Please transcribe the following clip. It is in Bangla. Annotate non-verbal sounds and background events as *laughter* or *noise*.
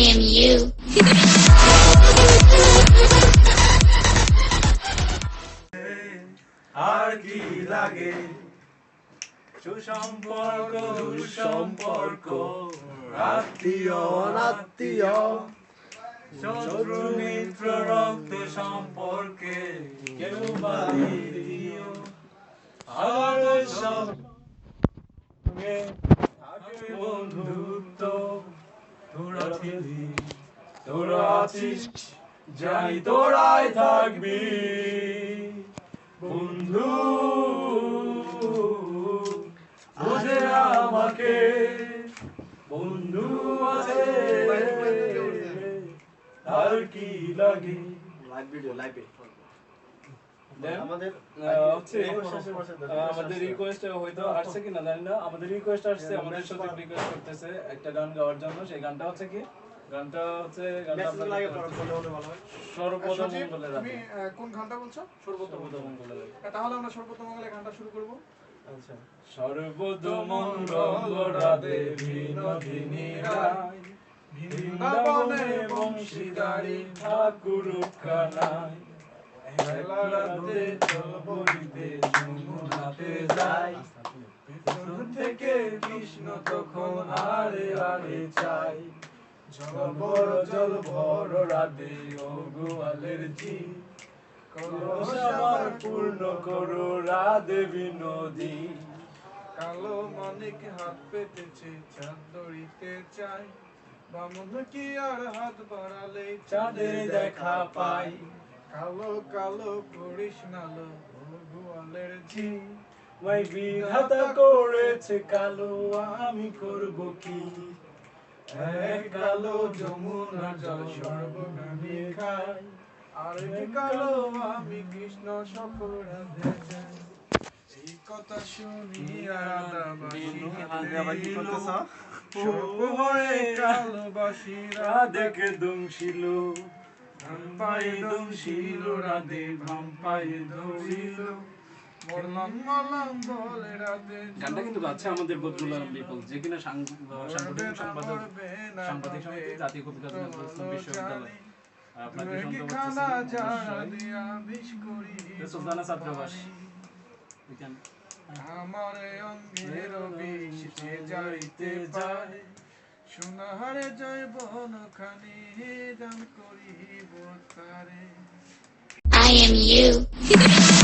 am you. আর কি লাগে? সুসম্পর্ক, দুঃসম্পর্ক, আত্মীয়, অনাত্মীয়, শত্রু, মিত্র, রক্ত সম্পর্কে কেউ বা দ্বিতীয় আমাদের সঙ্গে থাকে বন্ধুত্ব তোরা আছিস জানি তোরাই থাকবি। বন্ধু, বুঝে আমাকে। বন্ধু আছে। আর কি লাগে? লাইভ ভিডিও লাইভে আমাদের আমাদের হচ্ছে আমাদের রিকোয়েস্ট হয়তো আসছে কিনা জানি না। আমাদের রিকোয়েস্ট আসছে আমাদের সাথে রিকোয়েস্ট করতেছে একটা গান গাওয়ার জন্য। সেই গানটা হচ্ছে কি? গানটা হচ্ছে গানটা মেসেজ লাগে আপনাদের পরে বলে হলে ভালো হয়। সর্বপ্রথম সজীব, মঙ্গলে তুমি কোন গানটা বলছো? সর্বপ্রথম মঙ্গলে রাখো আহ, তাহলে আমরা সর্বতমঙ্গলে গানটা শুরু করব। আচ্ছা। সর্বতমঙ্গল রাধে বিনোদিনী রায় বৃন্দাবনে বংশীদারি ঠাকুর থেকে কৃষ্ণ তখন আরে আরে চাই। গোয়ালের জি পূর্ণ করো রাধে বিনোদী কালো মানিক হাত পেতেছে চাঁদ দড়িতে চাই। বামন কি আর হাত বাড়ালে, চাঁদে দেখা পাই। কালো কালো করিস নালো গোয়ালের ঝি ওই বিধাতা করেছে কালো আমি করব কি? কালো যমুনা জল সর্বগামী খাই আর কালো আমি কৃষ্ণ সকল এই কথা শুনি রাধাবাসী কি করতেছ? সর্বহরে কালোবাসীরা দৌড়িল মরলাম মরলাম বলে রাধে গানটা কিন্তু গাচ্ছে আমাদের বদরুল আলম বিপুল। যে কিনা সাং- সম্পাদক সাংবাদিক সমিতি জাতীয় কবিতা নজরুল ইসলাম বিশ্ববিদ্যালয়। আর আপনাকে শুনতে খানা যারা পাচ্ছেন দিয়া বিষ করি সুলতানা ছাত্রাবাস। আমার অঙ্গের যাইতে পারে। সোনাহারে জয় বন খানি গান করি তারে I am you. *laughs*